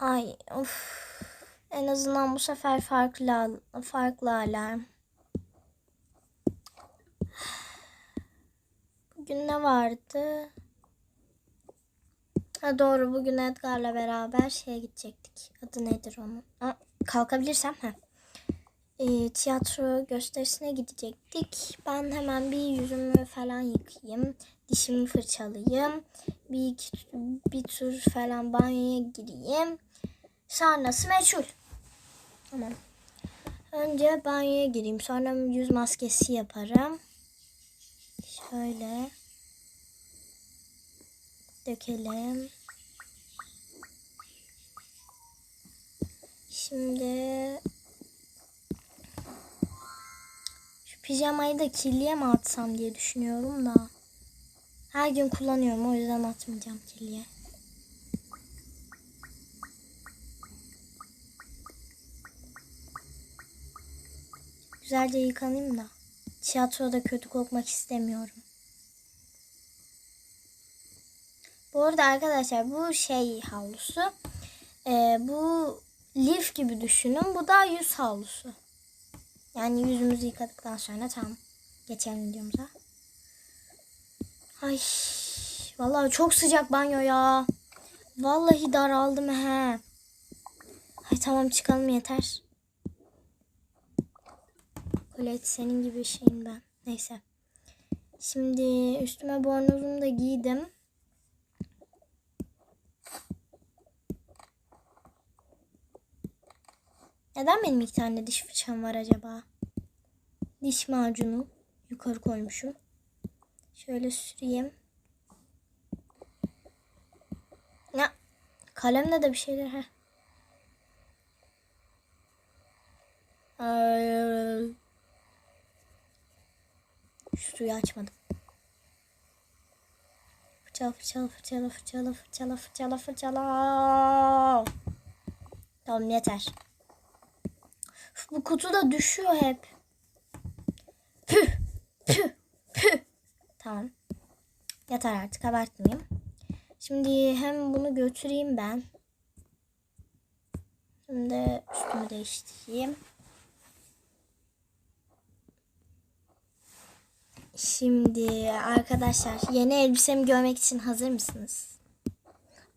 Ay of. En azından bu sefer farklı farklı alarm. Bugün ne vardı? Ha doğru bugün Edgar'la beraber şeye gidecektik. Adı nedir onun? Aa, kalkabilirsem ha. Ee, tiyatro gösterisine gidecektik. Ben hemen bir yüzümü falan yıkayayım. Dişimi fırçalayayım. Bir, bir tur falan banyoya gireyim. Sonrası meçhul. Tamam. Önce banyoya gireyim. Sonra yüz maskesi yaparım. Şöyle. Dökelim. Şimdi şu pijamayı da kirliye mi atsam diye düşünüyorum da. Her gün kullanıyorum o yüzden atmayacağım kirliye. Güzelce yıkanayım da. Tiyatroda kötü kokmak istemiyorum. Bu arada arkadaşlar bu şey havlusu. Ee, bu lif gibi düşünün. Bu da yüz havlusu. Yani yüzümüzü yıkadıktan sonra tamam. Geçelim videomuza. Ay vallahi çok sıcak banyo ya. Vallahi daraldım he. Ay tamam çıkalım yeter. Colette senin gibi şeyim ben. Neyse. Şimdi üstüme bornozumu da giydim. Neden benim iki tane diş fırçam var acaba? Diş macunu yukarı koymuşum. Şöyle süreyim. Ya kalemle de bir şeyler ha. Şu suyu açmadım. Fırçala fırçala fırçala fırçala fırçala fırçala fırçala. Tamam yeter. Bu kutu da düşüyor hep. Püh, püh, püh. Tamam. Yeter artık abartmayayım. Şimdi hem bunu götüreyim ben. De üstümü değiştireyim. Şimdi arkadaşlar yeni elbisemi görmek için hazır mısınız?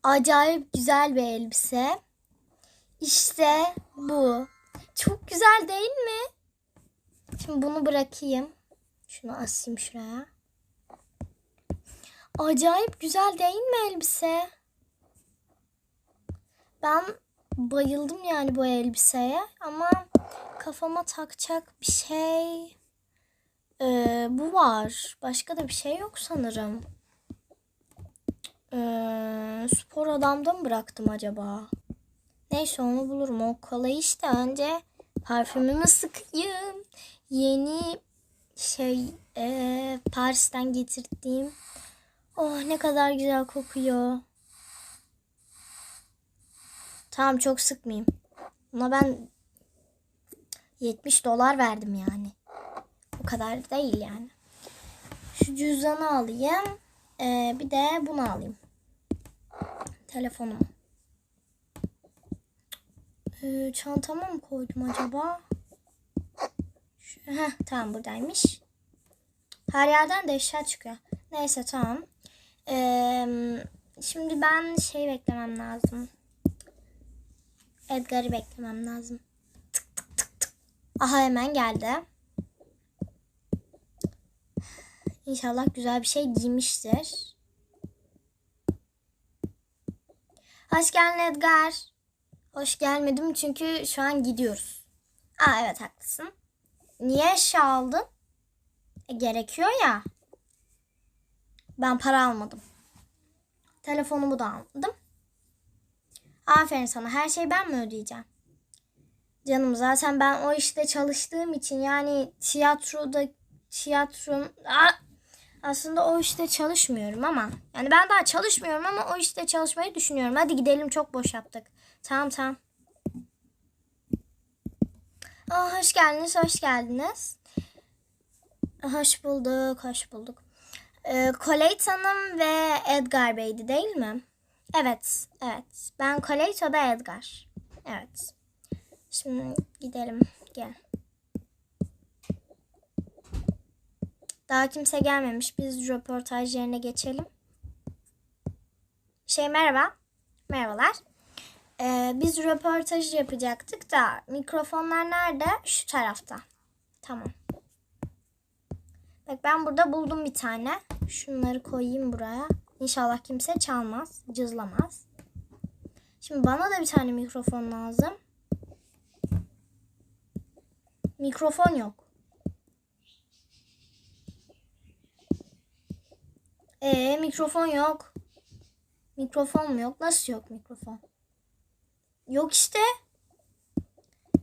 Acayip güzel bir elbise. İşte bu. Çok güzel değil mi? Şimdi bunu bırakayım. Şunu asayım şuraya. Acayip güzel değil mi elbise? Ben bayıldım yani bu elbiseye ama kafama takacak bir şey ee, bu var. Başka da bir şey yok sanırım. Ee, spor adamda mı bıraktım acaba? Neyse onu bulurum. O kolay işte. Önce parfümümü sıkayım. Yeni şey e, Paris'ten getirdiğim. Oh ne kadar güzel kokuyor. Tamam çok sıkmayayım. Buna ben 70 dolar verdim yani. O kadar değil yani. Şu cüzdanı alayım. Ee, bir de bunu alayım. Telefonumu. Ee, çantama mı koydum acaba? Şu, heh, tamam buradaymış. Her yerden de eşya çıkıyor. Neyse tamam. Ee, şimdi ben şey beklemem lazım. Edgar'ı beklemem lazım. Tık tık tık tık. Aha hemen geldi. İnşallah güzel bir şey giymiştir. Hoş geldin Edgar. Hoş gelmedim çünkü şu an gidiyoruz. Aa evet haklısın. Niye eşya aldın? E, gerekiyor ya. Ben para almadım. Telefonumu da aldım. Aferin sana. Her şeyi ben mi ödeyeceğim? Canım zaten ben o işte çalıştığım için yani tiyatroda tiyatrom Aa! Aslında o işte çalışmıyorum ama yani ben daha çalışmıyorum ama o işte çalışmayı düşünüyorum. Hadi gidelim çok boş yaptık. Tamam tamam. Aa, hoş geldiniz, hoş geldiniz. Hoş bulduk, hoş bulduk. Ee, Colette Hanım ve Edgar Bey'di değil mi? Evet, evet. Ben Colette, o da Edgar. Evet. Şimdi gidelim. Gel. Daha kimse gelmemiş. Biz röportaj yerine geçelim. Şey merhaba. Merhabalar. Ee, biz röportaj yapacaktık da mikrofonlar nerede? Şu tarafta. Tamam. Bak ben burada buldum bir tane. Şunları koyayım buraya. İnşallah kimse çalmaz, cızlamaz. Şimdi bana da bir tane mikrofon lazım. Mikrofon yok. Ee mikrofon yok. Mikrofon mu yok? Nasıl yok mikrofon? Yok işte.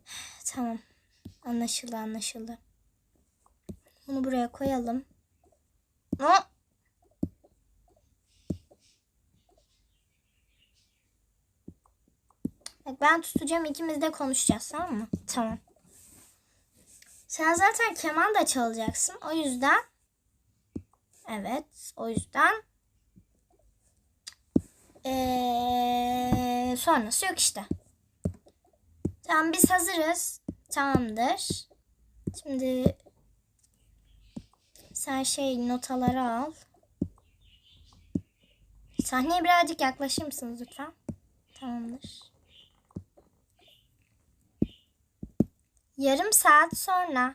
Tamam. Anlaşıldı anlaşıldı. Bunu buraya koyalım. Aa! Bak ben tutacağım ikimiz de konuşacağız tamam mı? Tamam. Sen zaten keman da çalacaksın. O yüzden Evet. O yüzden ee, sonrası yok işte. Tamam biz hazırız. Tamamdır. Şimdi sen şey notaları al. Sahneye birazcık yaklaşır mısınız lütfen? Tamamdır. Yarım saat sonra.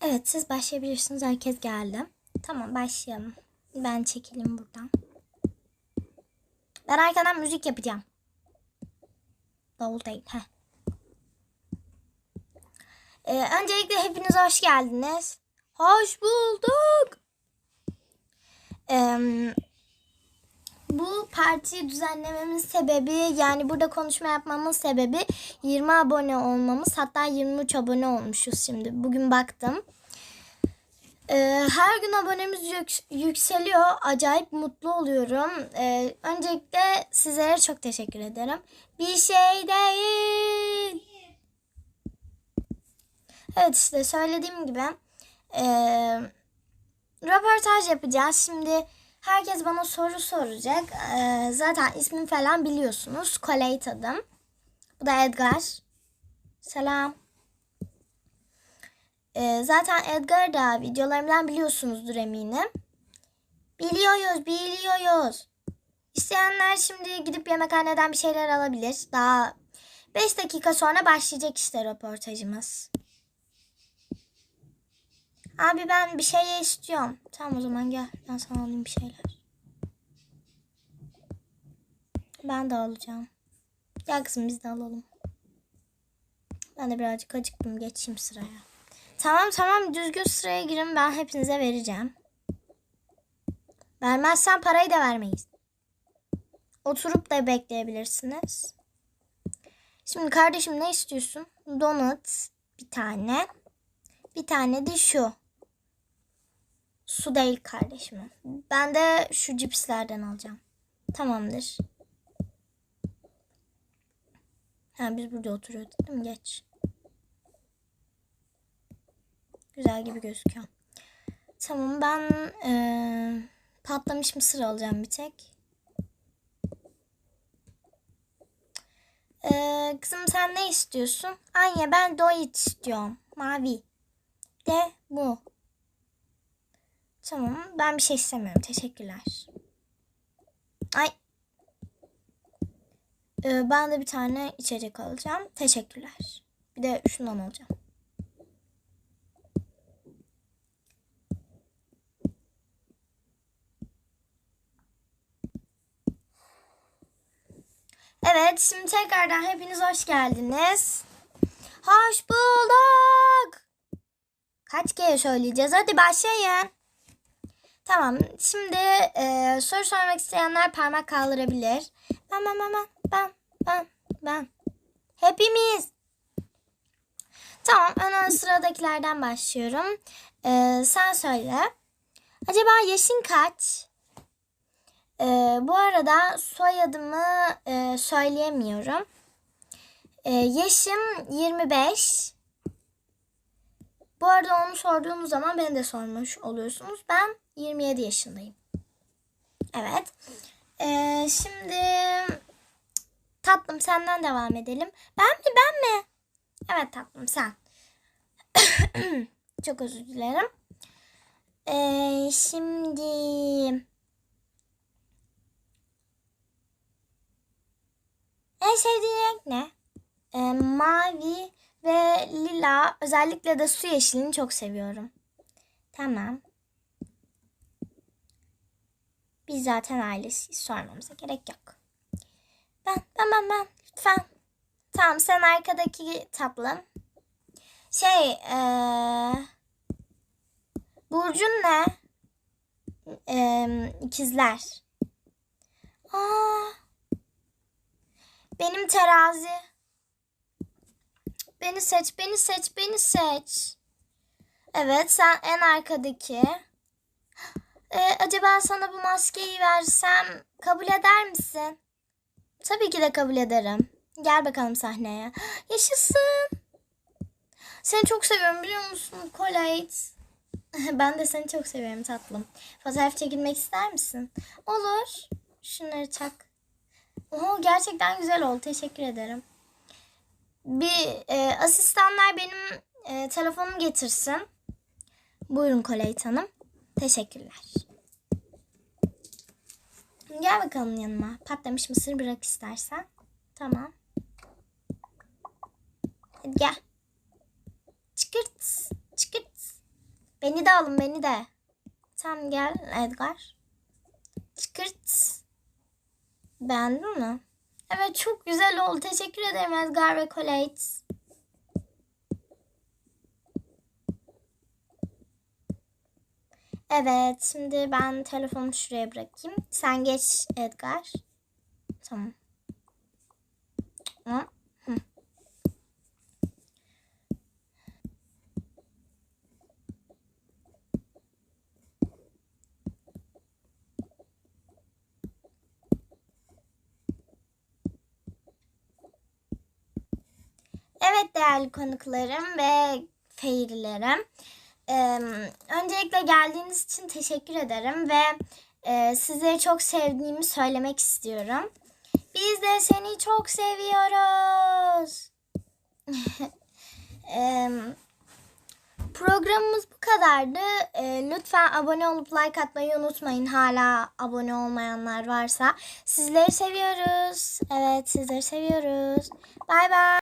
Evet siz başlayabilirsiniz. Herkes geldi. Tamam başlayalım. Ben çekileyim buradan. Ben arkadan müzik yapacağım. Davul değil. Heh. Ee, öncelikle hepiniz hoş geldiniz. Hoş bulduk. Ee, bu partiyi düzenlememin sebebi yani burada konuşma yapmamın sebebi 20 abone olmamız hatta 23 abone olmuşuz şimdi. Bugün baktım. Ee, her gün abonemiz yük- yükseliyor. Acayip mutlu oluyorum. Ee, öncelikle sizlere çok teşekkür ederim. Bir şey değil. Evet işte söylediğim gibi ee, röportaj yapacağız. Şimdi herkes bana soru soracak. Ee, zaten ismimi falan biliyorsunuz. Colette adım. Bu da Edgar. Selam. Ee, zaten Edgar da videolarımdan biliyorsunuzdur eminim. Biliyoruz, biliyoruz. İsteyenler şimdi gidip yemekhaneden bir şeyler alabilir. Daha 5 dakika sonra başlayacak işte röportajımız. Abi ben bir şey istiyorum. Tamam o zaman gel. Ben sana alayım bir şeyler. Ben de alacağım. Gel kızım biz de alalım. Ben de birazcık acıktım. Geçeyim sıraya. Tamam tamam düzgün sıraya girin. Ben hepinize vereceğim. Vermezsen parayı da vermeyiz. Oturup da bekleyebilirsiniz. Şimdi kardeşim ne istiyorsun? Donut bir tane. Bir tane de şu. Su değil kardeşim. Ben de şu cipslerden alacağım. Tamamdır. Ha biz burada oturuyorduk değil mi? Geç. Güzel gibi gözüküyor. Tamam ben eee, patlamış mısır alacağım bir tek. Eee, kızım sen ne istiyorsun? Anne ben doyut istiyorum. Mavi. De bu. Tamam ben bir şey istemiyorum. Teşekkürler. Ay. Ee, ben de bir tane içecek alacağım. Teşekkürler. Bir de şundan alacağım. Evet, şimdi tekrardan hepiniz hoş geldiniz. Hoş bulduk. Kaç kere söyleyeceğiz? Hadi başlayın. Tamam. Şimdi e, soru sormak isteyenler parmak kaldırabilir. Ben ben ben ben ben ben ben. Hepimiz. Tamam. Hemen sıradakilerden başlıyorum. E, sen söyle. Acaba yaşın kaç? E, bu arada soyadımı e, söyleyemiyorum. E, yaşım 25. Bu arada onu sorduğunuz zaman beni de sormuş oluyorsunuz. Ben 27 yaşındayım. Evet. Ee, şimdi tatlım senden devam edelim. Ben mi ben mi? Evet tatlım sen. Çok özür dilerim. Ee, şimdi en sevdiğin renk ne? Ee, mavi ve lila özellikle de su yeşilini çok seviyorum. Tamam. Biz zaten ailesiyiz. Sormamıza gerek yok. Ben, ben, ben, ben. Lütfen. Tamam sen arkadaki tatlım. Şey, eee... Burcun ne? Eee ikizler. Aa, benim terazi. Beni seç, beni seç, beni seç. Evet, sen en arkadaki. Ee, acaba sana bu maskeyi versem kabul eder misin? Tabii ki de kabul ederim. Gel bakalım sahneye. Yaşasın. Seni çok seviyorum biliyor musun Colette? ben de seni çok seviyorum tatlım. Fotoğraf çekilmek ister misin? Olur. Şunları tak. Oo, gerçekten güzel oldu. Teşekkür ederim. Bir e, asistanlar benim e, telefonumu getirsin. Buyurun Colette Hanım. Teşekkürler. Gel bakalım yanıma. Patlamış mısır bırak istersen. Tamam. Hadi gel. Çıkırt. Çıkırt. Beni de alın beni de. Tamam gel Edgar. Çıkırt. Beğendin mi? Evet çok güzel oldu. Teşekkür ederim Edgar ve Colette. Evet, şimdi ben telefonu şuraya bırakayım. Sen geç Edgar. Tamam. Değerli konuklarım ve feyrilerim. Ee, öncelikle geldiğiniz için teşekkür ederim ve e, sizleri çok sevdiğimi söylemek istiyorum. Biz de seni çok seviyoruz. Ee, programımız bu kadardı. Ee, lütfen abone olup like atmayı unutmayın. Hala abone olmayanlar varsa. Sizleri seviyoruz. Evet sizleri seviyoruz. Bay bay.